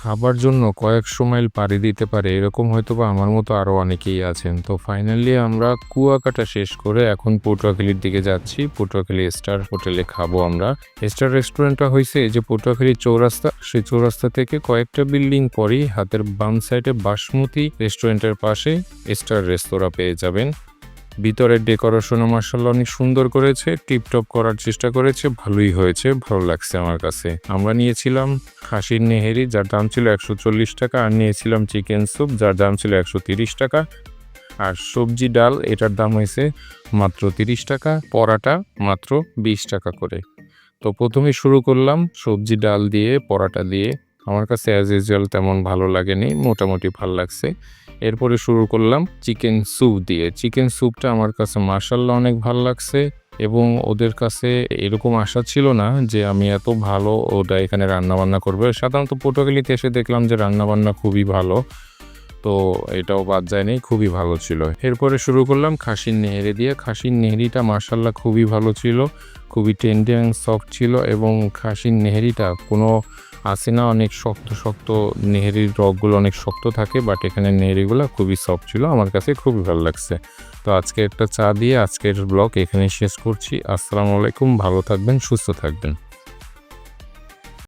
খাবার জন্য কয়েক মাইল পাড়ি দিতে পারে, এরকম হয়তো বা আমার মতো আরও অনেকেই আছেন। তো ফাইনালি আমরা কুয়াকাটা শেষ করে এখন পটুয়াখালীর দিকে যাচ্ছি। পটুয়াখালী স্টার হোটেলে খাব আমরা। স্টার রেস্টুরেন্টটা হয়েছে যে পটুয়াখালী চৌরাস্তা। সেই চৌরাস্তা থেকে কয়েকটা বিল্ডিং পরেই হাতের বাম সাইডে বাসমতি রেস্টুরেন্টের পাশে স্টার রেস্তোরাঁ পেয়ে যাবেন। ভিতরের ডেকোরেশনও মার্শাল্লাহ অনেক সুন্দর করেছে, টিপটপ করার চেষ্টা করেছে, ভালোই হয়েছে, ভালো লাগছে আমার কাছে। আমরা নিয়েছিলাম খাসির নেহেরি, যার দাম ছিল একশো চল্লিশ টাকা, আর নিয়েছিলাম চিকেন স্যুপ, যার দাম ছিল একশো তিরিশ টাকা। আর সবজি ডাল, এটার দাম হয়েছে মাত্র তিরিশ টাকা, পরাটা মাত্র বিশ টাকা করে। তো প্রথমে শুরু করলাম সবজি ডাল দিয়ে, পরাটা দিয়ে। আমার কাছে অ্যাজ ইউজুয়াল তেমন ভালো লাগেনি, মোটামুটি ভালো লাগছে। এরপরে শুরু করলাম চিকেন স্যুপ দিয়ে। চিকেন স্যুপটা আমার কাছে মার্শাল্লাহ অনেক ভালো লাগছে এবং ওদের কাছে এরকম আশা ছিল না যে আমি এত ভালো ওটা এখানে রান্নাবান্না করবে। সাধারণত পটুয়াখালীতে এসে দেখলাম যে রান্নাবান্না খুবই ভালো, তো এটাও বাদ যায়নি, খুবই ভালো ছিল। এরপরে শুরু করলাম খাসির নেহেরি দিয়ে। খাসির নেহেরিটা মার্শাল্লাহ খুবই ভালো ছিল, খুবই টেন্ডে সফট ছিল এবং খাসির নেহেরিটা কোনো আসে না অনেক শক্ত শক্ত, নেহেরির রকগুলো অনেক শক্ত থাকে বাট এখানে নেহেরিগুলো খুবই সফট ছিল। আমার কাছে খুবই ভালো লাগছে। তো আজকে একটা চা দিয়ে আজকের ব্লগ এখানে শেষ করছি। আসসালামু আলাইকুম, ভালো থাকবেন, সুস্থ থাকবেন।